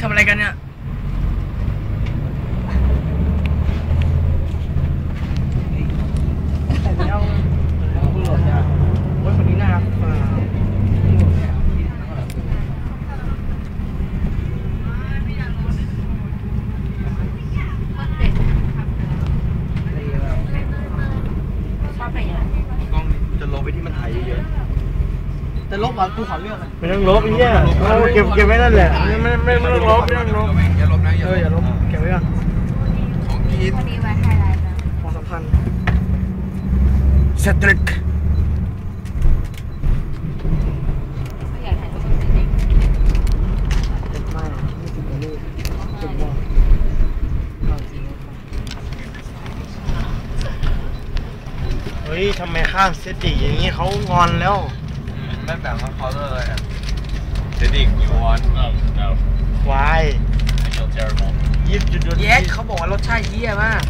ทำอะไรกันเนี่ย จะลบอะกูขอเลือกอะไม่ต้องลบไอ้เหี้ยเอาเก็บเก็บไว้นั่นแหละไม่ไม่ไม่ไม่ต้องลบไม่ต้องลบอย่าลบนะเอออย่าลบเก็บไว้ก่อนของกินวันนี้ไว้ไฮไลท์นะของสำคัญสตริกไม่อยากถ่ายรูปกับเด็กเก็บไม่ไม่ติดกับลูกเก็บบอกเอาจริงเฮ้ยทำไมข้ามเซติอย่างนี้เขางอนแล้ว ไม่แบ่งของเขาเลยอะเดดิกยูวอนวาย I feel terrible. ยิบจุดเยสเขาบอกว่ารสชาติเยี่ยมาก